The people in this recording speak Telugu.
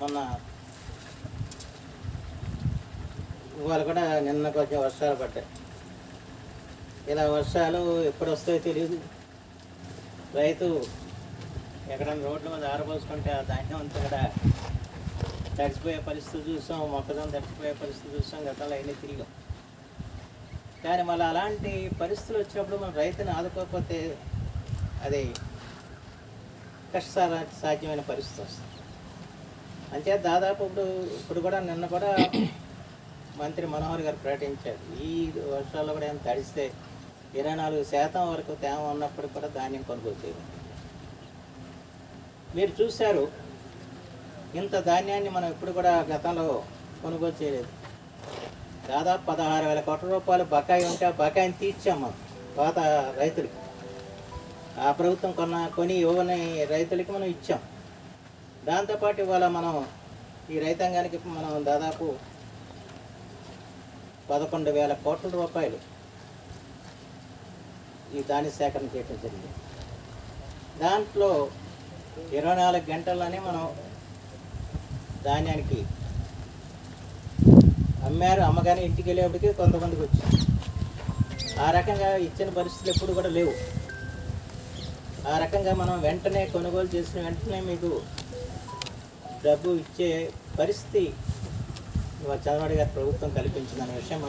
మొన్న ఇవాళ కూడా నిన్న కొంచెం వర్షాలు పడ్డాయి. ఇలా వర్షాలు ఎప్పుడు వస్తాయో తెలియదు రైతు ఎక్కడైనా రోడ్ల మీద ఆరబోసుకుంటే ఆ ధాన్యం అంతా కూడా తడిచిపోయే పరిస్థితి చూసాం మొక్కజొన్న తడిచిపోయే పరిస్థితి చూసాం గతంలో అయినా తిరిగాం. కానీ మళ్ళీ అలాంటి పరిస్థితులు వచ్చినప్పుడు మనం రైతుని ఆదుకోకపోతే అది కష్ట సాధ్యమైన పరిస్థితి వస్తుంది. అంటే దాదాపు ఇప్పుడు ఇప్పుడు కూడా నిన్న కూడా మంత్రి మనోహర్ గారు ప్రకటించారు. ఈ వర్షాల్లో కూడా ఏం తడిస్తే ఇరవై నాలుగు శాతం వరకు తేమ ఉన్నప్పుడు కూడా ధాన్యం కొనుగోలు చేయాలి మీరు చూశారు ఇంత ధాన్యాన్ని మనం ఇప్పుడు కూడా గతంలో కొనుగోలు చేయలేదు. దాదాపు పదహారు వేల కోట్ల రూపాయలు బకాయి ఉంటే ఆ బకాయిని తీర్చాం మనం పాత రైతులకి. ఆ ప్రభుత్వం కొన్న కొని ఇవ్వని రైతులకి మనం ఇచ్చాం. దాంతోపాటు ఇవాళ మనం ఈ రైతాంగానికి మనం దాదాపు పదకొండు వేల కోట్ల రూపాయలు ఈ దాని సేకరణ చేయడం జరిగింది. దాంట్లో ఇరవై నాలుగు గంటల్లోనే మనం ధాన్యానికి అమ్మారు అమ్మగానే ఇంటికి వెళ్ళేప్పటికి కొంతమందికి వచ్చింది. ఆ రకంగా ఇచ్చిన పరిస్థితులు ఎప్పుడు కూడా లేవు. ఆ రకంగా మనం వెంటనే కొనుగోలు చేసిన వెంటనే మీకు డబ్బు ఇచ్చే పరిస్థితి చంద్రబాబు గారు ప్రభుత్వం కల్పించిందనే విషయం మనం